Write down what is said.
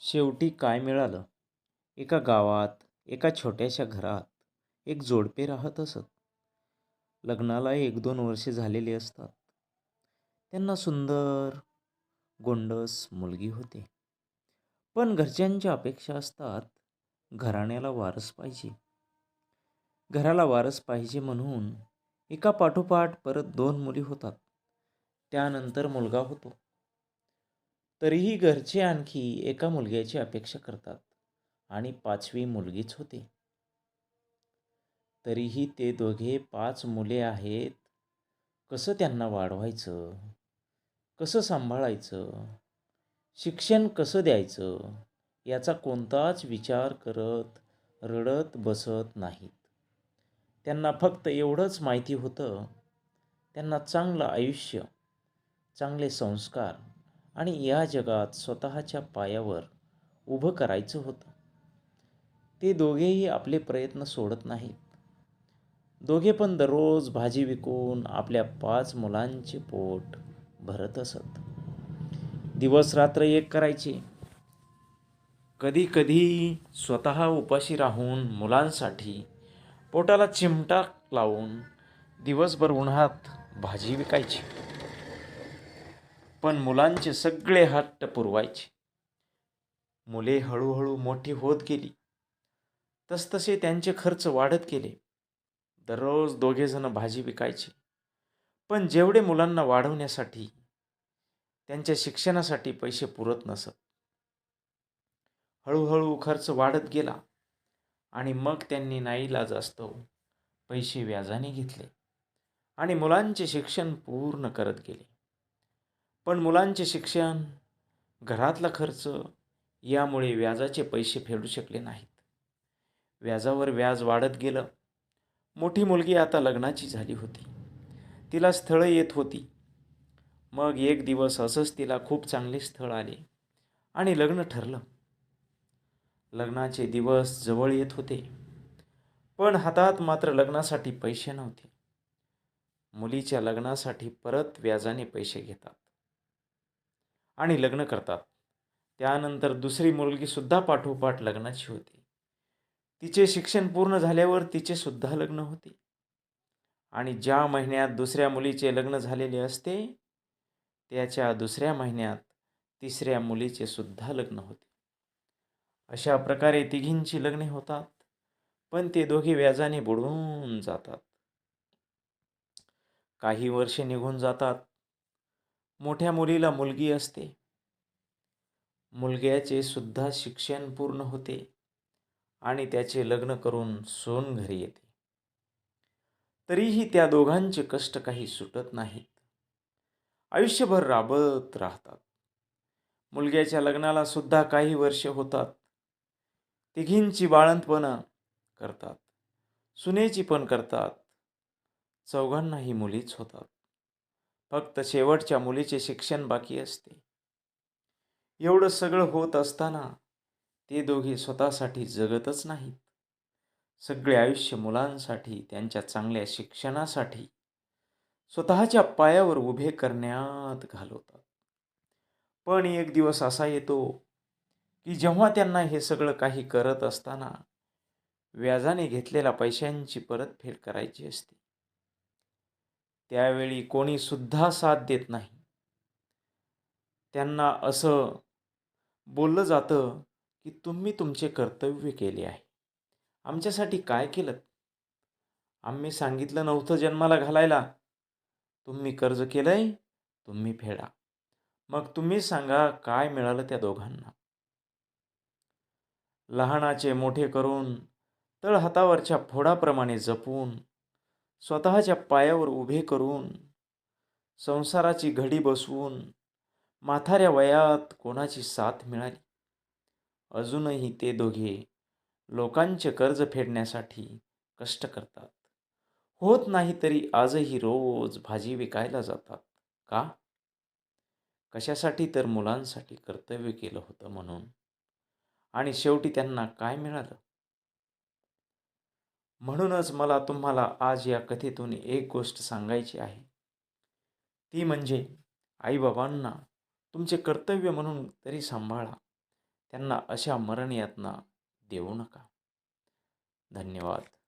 शेवटी काय मिळालं? एका गावात एका छोट्याशा घरात एक जोडपे राहत असत. लग्नाला एक दोन वर्षे झालेली असतात. त्यांना सुंदर गोंडस मुलगी होते. पण घरच्यांच्या अपेक्षा असतात घराण्याला वारस पाहिजे. घराला वारस पाहिजे म्हणून एका पाठोपाठ परत दोन मुली होतात. त्यानंतर मुलगा होतो. तरीही घरचे आणखी एका मुलग्याची अपेक्षा करतात आणि पाचवी मुलगीच होते. तरीही ते दोघे पाच मुले आहेत. कसं त्यांना वाढवायचं? कसं सांभाळायचं? शिक्षण कसं द्यायचं? याचा कोणताच विचार करत रडत बसत नाहीत. त्यांना फक्त एवढंच माहिती होतं. त्यांना चांगलं आयुष्य चांगले संस्कार आणि या जगात स्वतःच्या पायावर उभं करायचं होतं. ते दोघेही आपले प्रयत्न सोडत नाहीत. दोघे पण दररोज भाजी विकून आपल्या पाच मुलांचे पोट भरत असत. दिवस रात्र एक करायचे. कधी कधी स्वतः उपाशी राहून मुलांसाठी पोटाला चिमटा लावून दिवसभर उन्हात भाजी विकायची. पण मुलांचे सगळे हट्ट पुरवायचे. मुले हळूहळू मोठी होत गेली. तसतसे त्यांचे खर्च वाढत गेले. दररोज दोघेजणं भाजी विकायचे. पण जेवढे मुलांना वाढवण्यासाठी त्यांच्या शिक्षणासाठी पैसे पुरत नसत. हळूहळू खर्च वाढत गेला आणि मग त्यांनी नाईलाज असतो पैसे व्याजाने घेतले आणि मुलांचे शिक्षण पूर्ण करत गेले. पण मुलांचे शिक्षण घरातला खर्च यामुळे व्याजाचे पैसे फेडू शकले नाहीत. व्याजावर व्याज वाढत गेलं. मोठी मुलगी आता लग्नाची झाली होती. तिला स्थळं येत होती. मग एक दिवस असंच तिला खूप चांगले स्थळ आले आणि लग्न ठरलं. लग्नाचे दिवस जवळ येत होते. पण हातात मात्र लग्नासाठी पैसे नव्हते. मुलीच्या लग्नासाठी परत व्याजाने पैसे घेतात. आणि लग्न करतात. त्यानंतर दुसरी मुलगीसुद्धा पाठोपाठ लग्नाची होती. तिचे शिक्षण पूर्ण झाल्यावर तिचे सुद्धा लग्न होते. आणि ज्या महिन्यात दुसऱ्या मुलीचे लग्न झालेले असते त्याच्या दुसऱ्या महिन्यात तिसऱ्या मुलीचे सुद्धा लग्न होते. अशा प्रकारे तिघींची लग्ने होतात पण ते दोघे व्याजाने बुडून जातात. काही वर्षे निघून जातात मोठ्या मुलीला मुलगी असते. मुलग्याचे सुद्धा शिक्षण पूर्ण होते आणि त्याचे लग्न करून सोन घरी येते. तरीही त्या दोघांचे कष्ट काही सुटत नाहीत. आयुष्यभर राबत राहतात. मुलग्याच्या लग्नाला सुद्धा काही वर्षे होतात. तिघींची बाळंतपणं करतात. सुनेची पण करतात. चौघांनाही मुलीच होतात. फक्त शेवटच्या मुलीचे शिक्षण बाकी असते. एवढं सगळं होत असताना ते दोघे स्वतःसाठी जगतच नाहीत. सगळे आयुष्य मुलांसाठी त्यांच्या चांगल्या शिक्षणासाठी स्वतःच्या पायावर उभे करण्यात घालवतात. पण एक दिवस असा येतो की जेव्हा त्यांना हे सगळं काही करत असताना व्याजाने घेतलेल्या पैशांची परतफेड करायची असते. त्यावेळी कोणीसुद्धा साथ देत नाही. त्यांना असं बोललं जातं की तुम्ही तुमचे कर्तव्य केले आहे. आमच्यासाठी काय केलं? आम्ही सांगितलं नव्हतं जन्माला घालायला. तुम्ही कर्ज केलं आहे तुम्ही फेडा. मग तुम्ही सांगा काय मिळालं त्या दोघांना? लहानाचे मोठे करून तळ हातावरच्या फोडाप्रमाणे जपून स्वतःच्या पायावर उभे करून संसाराची घडी बसवून माथाऱ्या वयात कोणाची साथ मिळाली? अजूनही ते दोघे लोकांचे कर्ज फेडण्यासाठी कष्ट करतात. होत नाही तरी आजही रोज भाजी विकायला जातात का? कशासाठी तर मुलांसाठी कर्तव्य केलं होतं म्हणून. आणि शेवटी त्यांना काय मिळालं? म्हणूनच मला तुम्हाला आज या कथेतून एक गोष्ट सांगायची आहे. ती म्हणजे आईबाबांना तुमचे कर्तव्य म्हणून तरी सांभाळा. त्यांना अशा मरण यातना देऊ नका. धन्यवाद.